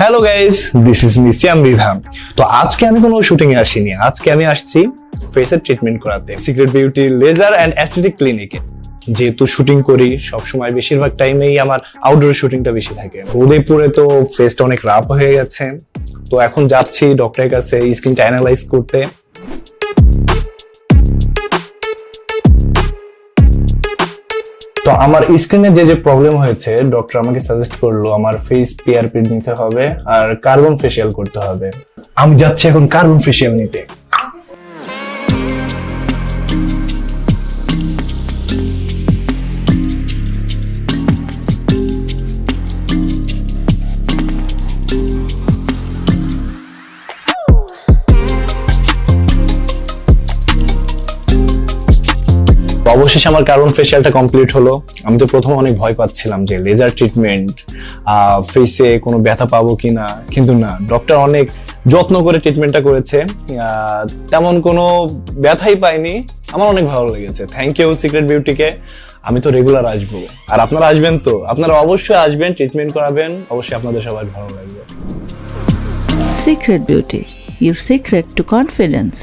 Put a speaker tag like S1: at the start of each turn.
S1: Hello guys this is মিসিয়াম রিধাম তো আজকে আমি কোনো শুটিং এ আসিনি। আজকে আমি আসছি ফেসের ট্রিটমেন্ট করাতে। Secret beauty laser and aesthetic ক্লিনিকে যেহেতু শুটিং করি, সবসময় বেশিরভাগ টাইমেই আমার আউটডোর শুটিংটা বেশি থাকে। উদয়পুরে তো ফেসটা অনেক রাফ হয়ে গেছে। তো এখন যাচ্ছি ডক্টরের কাছে স্কিনটা অ্যানালাইজ করতে। তো আমার স্কিনে যে যে প্রবলেম হয়েছে ডক্টর আমাকে সাজেস্ট করল, আমার ফেস পিআরপি নিতে হবে আর কার্বন ফেসিয়াল করতে হবে। আমি যাচ্ছি এখন কার্বন ফেসিয়াল নিতে। অবশেষে আমার কার্বন ফেসিয়ালটা কমপ্লিট হলো। আমি তো প্রথম অনেক ভয় পাচ্ছিলাম যে লেজার ট্রিটমেন্ট ফেসে কোনো ব্যথা পাবো কিনা কিন্তু না ডক্টর অনেক যত্ন করে ট্রিটমেন্টটা করেছে। তেমন কোনো ব্যথাই পাইনি। আমার অনেক ভালো লেগেছে। থ্যাংক ইউ সিক্রেট বিউটিকে আমি তো রেগুলার আসব। আর আপনারা আসবেন তো? আপনারা অবশ্যই আসবেন ট্রিটমেন্ট করাবেন। অবশ্যই আপনাদের সবার ভালো লাগবে।
S2: Secret Beauty, your secret to confidence.